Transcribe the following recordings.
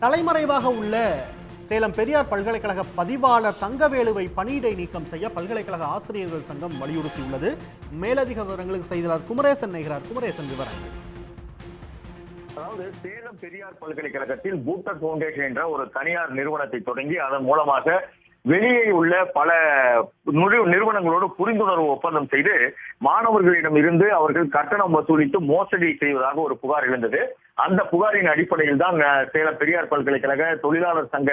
தலைமறைவாக உள்ள சேலம் பெரியார் பல்கலைக்கழக பதிவாளர் தங்கவேலுவை பணியிடை நீக்கம் செய்ய பல்கலைக்கழக ஆசிரியர்கள் சங்கம் வலியுறுத்தியுள்ளது. மேலதிக விவரங்களுக்கு செய்தார் குமரேசன் நெய்கிறார் குமரேசன் விவரங்கள் அதாவது சேலம் பெரியார் பல்கலைக்கழகத்தில் பூட்டர் பவுண்டேஷன் என்ற ஒரு தனியார் நிறுவனத்தை தொடங்கி அதன் மூலமாக வெளியே உள்ள பல நிறுவனங்களோடு புரிந்துணர்வு ஒப்பந்தம் செய்து மாணவர்களிடம் இருந்து அவர்கள் கட்டணம் வசூலித்து மோசடி செய்வதாக ஒரு புகார் எழுந்தது. அந்த புகாரின் அடிப்படையில் தான் சேலம் பெரியார் பல்கலைக்கழக தொழிலாளர் சங்க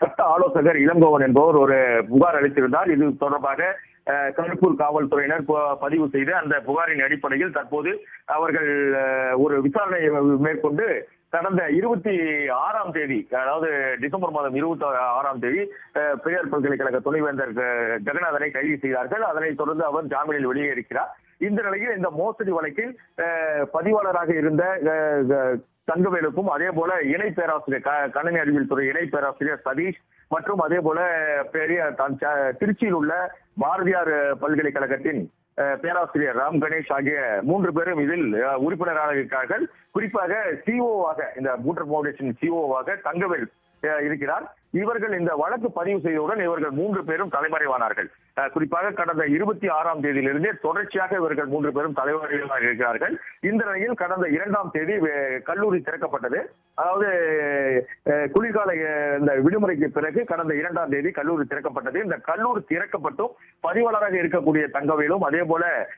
சட்ட ஆலோசகர் இளங்கோவன் என்பவர் ஒரு புகார் அளித்திருந்தார். இது தொடர்பாக கருப்பூர் காவல்துறையினர் பதிவு செய்து அந்த புகாரின் அடிப்படையில் தற்போது அவர்கள் ஒரு விசாரணையை மேற்கொண்டு கடந்த இருபத்தி ஆறாம் தேதி அதாவது டிசம்பர் மாதம் இருபத்தி ஆறாம் தேதி பெரியார் பல்கலைக்கழக துணைவேந்தர் ஜெகநாதனை கைது செய்தார்கள். அதனைத் தொடர்ந்து அவர் ஜாமீனில் வெளியே இருக்கிறார் இந்த நிலையில் இந்த மோசடி வழக்கில் பதிவாளராக இருந்த தங்கவேலுக்கும் அதே போல இணை பேராசிரியர் க- கணினி அறிவியல் துறை இணை பேராசிரியர் சதீஷ் மற்றும் அதே போல பெரிய திருச்சியில் உள்ள பாரதியார் பல்கலைக்கழகத்தின் பேராசிரியர் ராம் கணேஷ் ஆகிய மூன்று பேரும் இதில் அஹ், உறுப்பினராக இருக்கிறார்கள் குறிப்பாக சிஓவாக இந்த பூட்டர் பவுண்டேஷன் சிஓவாக தங்கவேல் அஹ், இருக்கிறார். இவர்கள் இந்த வழக்கு பதிவு செய்தவுடன் இவர்கள் மூன்று பேரும் தலைமறைவானார்கள். குறிப்பாக கடந்த இருபத்தி ஆறாம் தேதியிலிருந்தே தொடர்ச்சியாக இவர்கள் மூன்று பேரும் தலைவர்களாக இருக்கிறார்கள். இந்த நிலையில் கடந்த இரண்டாம் தேதி கல்லூரி திறக்கப்பட்டது. அதாவது குளிர்கால இந்த விடுமுறைக்கு பிறகு கடந்த இரண்டாம் தேதி கல்லூரி திறக்கப்பட்டது. இந்த கல்லூரி திறக்கப்பட்டும் பதிவாளராக இருக்கக்கூடிய தங்கவேலும் அதே போல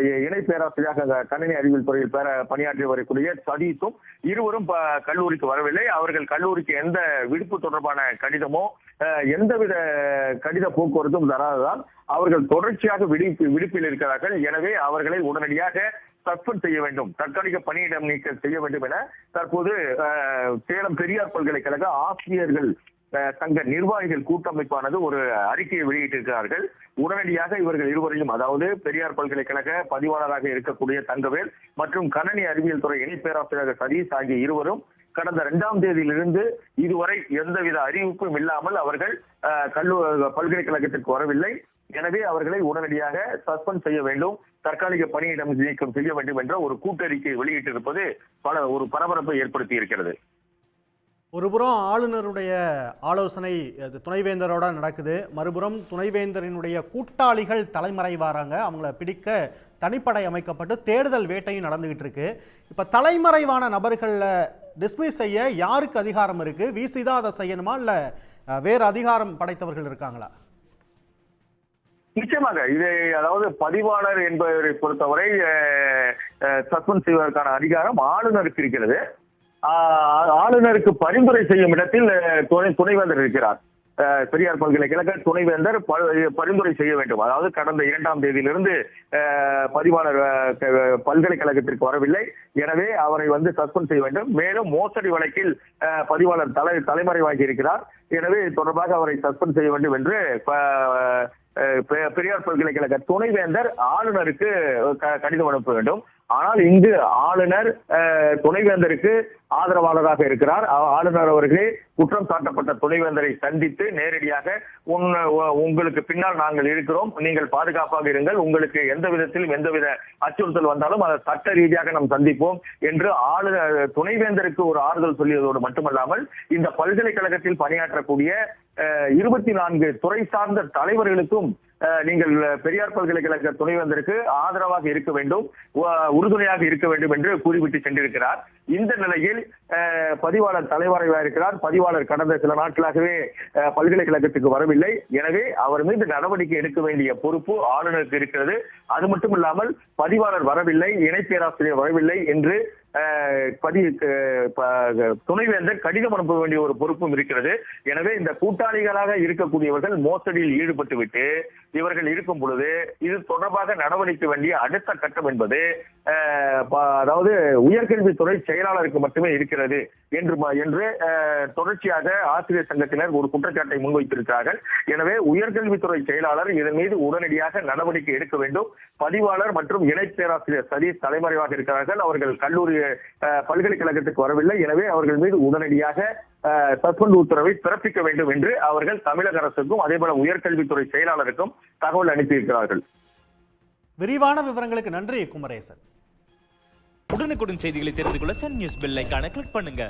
இணை பேராசிரியராக கணினி அறிவியல் துறையில் பேர பணியாற்றி வரக்கூடிய சதீஷும் இருவரும் ப- கல்லூரிக்கு வரவில்லை. அவர்கள் கல்லூரிக்கு எந்த விடுப்பு தொடர்பான கடிதமோ எந்தவித கடித போக்குவரத்தும் என்பதால் அவர்கள் தொடர்ச்சியாக விடுப்பு விடுப்பில் இருக்கிறார்கள். எனவே அவர்களை உடனடியாக சஸ்பெண்ட் செய்ய வேண்டும். தற்காலிக பணியிடம் நீக்கம் செய்ய வேண்டும் என தற்போது சேலம் பெரியார் பல்கலைக்கழக ஆசிரியர்கள் தங்க சங்க நிர்வாகிகள் கூட்டமைப்பானது ஒரு அறிக்கையை வெளியிட்டிருக்கிறார்கள். உடனடியாக இவர்கள் இருவரையும் அதாவது பெரியார் பல்கலைக்கழக பதிவாளராக இருக்கக்கூடிய தங்கவேல் மற்றும் கணனி அறிவியல் துறை இணை பேராசிரியர் சதீஷ் ஆகிய இருவரும் கடந்த இரண்டாம் தேதியிலிருந்து இதுவரை எந்தவித அறிவிப்பும் இல்லாமல் அவர்கள் கல்லூரி கல்லூ பல்கலைக்கழகத்திற்கு வரவில்லை. எனவே அவர்களை உடனடியாக சஸ்பெண்ட் செய்ய வேண்டும். தற்காலிக பணியிடம் நீக்கம் செய்ய வேண்டும் என்ற ஒரு கூட்டறிக்கை வெளியிட்டிருப்பது பல ஒரு பரபரப்பை ஏற்படுத்தி இருக்கிறது ஒருபுறம் ஆளுநருடைய ஆலோசனை துணைவேந்தரோட நடக்குது. மறுபுறம் துணைவேந்தரினுடைய கூட்டாளிகள் தலைமறைவாராங்க அவங்கள பிடிக்க தனிப்படை அமைக்கப்பட்டு தேடுதல் வேட்டையும் நடந்துகிட்டு இருக்கு. இப்போ தலைமறைவான நபர்களில் டிஸ்மிஸ் செய்ய யாருக்கு அதிகாரம் இருக்கு? விசி தான் அதை செய்யணுமா? இல்லை வேறு அதிகாரம் படைத்தவர்கள் இருக்காங்களா? நிச்சயமாக. இதை அதாவது பதிவாளர் என்பவரை பொறுத்தவரை சஸ்பெண்ட் செய்வதற்கான அதிகாரம் ஆளுநருக்கு இருக்கிறது. ஆஹ் ஆளுநருக்கு பரிந்துரை செய்யும் இடத்தில் துணை துணைவேந்தர் இருக்கிறார். பெரியார் பல்கலைக்கழக துணைவேந்தர் பரிந்துரை செய்ய வேண்டும். அதாவது கடந்த இரண்டாம் தேதியிலிருந்து பதிவாளர் பல்கலைக்கழகத்திற்கு வரவில்லை. எனவே அவரை வந்து சஸ்பெண்ட் செய்ய வேண்டும். மேலும் மோசடி வழக்கில் அஹ், பதிவாளர் தலை தலைமறைவாகி இருக்கிறார். எனவே தொடர்பாக அவரை சஸ்பெண்ட் செய்ய வேண்டும் என்று பெரியார் பல்கலைக்கழக துணைவேந்தர் ஆளுநருக்கு க- கடிதம் அனுப்ப வேண்டும். ஆனால் இங்கு ஆளுநர் துணைவேந்தருக்கு ஆதரவாளராக இருக்கிறார். ஆளுநர் அவர்களே குற்றம் சாட்டப்பட்ட துணைவேந்தரை சந்தித்து நேரடியாக உன் உங்களுக்கு பின்னால் நாங்கள் இருக்கிறோம். நீங்கள் பாதுகாப்பாக இருங்கள். உங்களுக்கு எந்த விதத்திலும் எந்தவித அச்சுறுத்தல் வந்தாலும் அதை சட்ட ரீதியாக நாம் சந்திப்போம் என்று ஆளுநர் துணைவேந்தருக்கு ஒரு ஆறுதல் சொல்லியதோடு மட்டுமல்லாமல் இந்த பல்கலைக்கழகத்தில் பணியாற்றக்கூடிய இருபத்தி நான்கு துறை சார்ந்த தலைவர்களுக்கும் அஹ், நீங்கள் பெரியார் பல்கலைக்கழக துணைவேந்தருக்கு ஆதரவாக இருக்க வேண்டும் உறுதுணையாக இருக்க வேண்டும் என்று கூறிவிட்டு சென்றிருக்கிறார். இந்த நிலையில் பதிவாளர் தலைவராக இருக்கிறார். பதிவாளர் கடந்த சில நாட்களாகவே அஹ், பல்கலைக்கழகத்துக்கு வரவில்லை. எனவே அவர் மீது நடவடிக்கை எடுக்க வேண்டிய பொறுப்பு ஆளுநருக்கு இருக்கிறது. அது மட்டும் இல்லாமல் பதிவாளர் வரவில்லை இணை பேராசிரியர் வரவில்லை என்று பதி துணைவேந்தர் கடிதம் அனுப்ப வேண்டிய ஒரு பொறுப்பும் இருக்கிறது. எனவே இந்த கூட்டாளிகளாக இருக்கக்கூடியவர்கள் மோசடியில் ஈடுபட்டு விட்டு இவர்கள் இருக்கும் பொழுது இது தொடர்பாக நடவடிக்கை வேண்டிய அடுத்த கட்டம் என்பது அதாவது உயர்கல்வித்துறை செயலாளருக்கு மட்டுமே இருக்கிறது என்று என்று தொடர்ச்சியாக ஆசிரியர் சங்கத்தினர் ஒரு குற்றச்சாட்டை முன்வைத்திருக்கிறார்கள். எனவே உயர்கல்வித்துறை செயலாளர் இதன் மீது உடனடியாக நடவடிக்கை எடுக்க வேண்டும். பதிவாளர் மற்றும் இணை பேராசிரியர் சதீஷ் தலைமறைவாக இருக்கிறார்கள். அவர்கள் கல்லூரி பல்கலைக்கழகத்துக்கு வரவில்லை. எனவே அவர்கள் மீது உடனடியாக சஸ்பெண்ட் உத்தரவை பிறப்பிக்க வேண்டும் என்று அவர்கள் தமிழக அரசுக்கும் அதே போல உயர்கல்வித்துறை செயலாளருக்கும் தகவல் அனுப்பியிருக்கிறார்கள். விரிவான விவரங்களுக்கு நன்றி குமரேசன். உடனுக்குடன் செய்திகளை தெரிந்து கொள்ள சன் நியூஸ் பெல் ஐகானை கிளிக் பண்ணுங்க.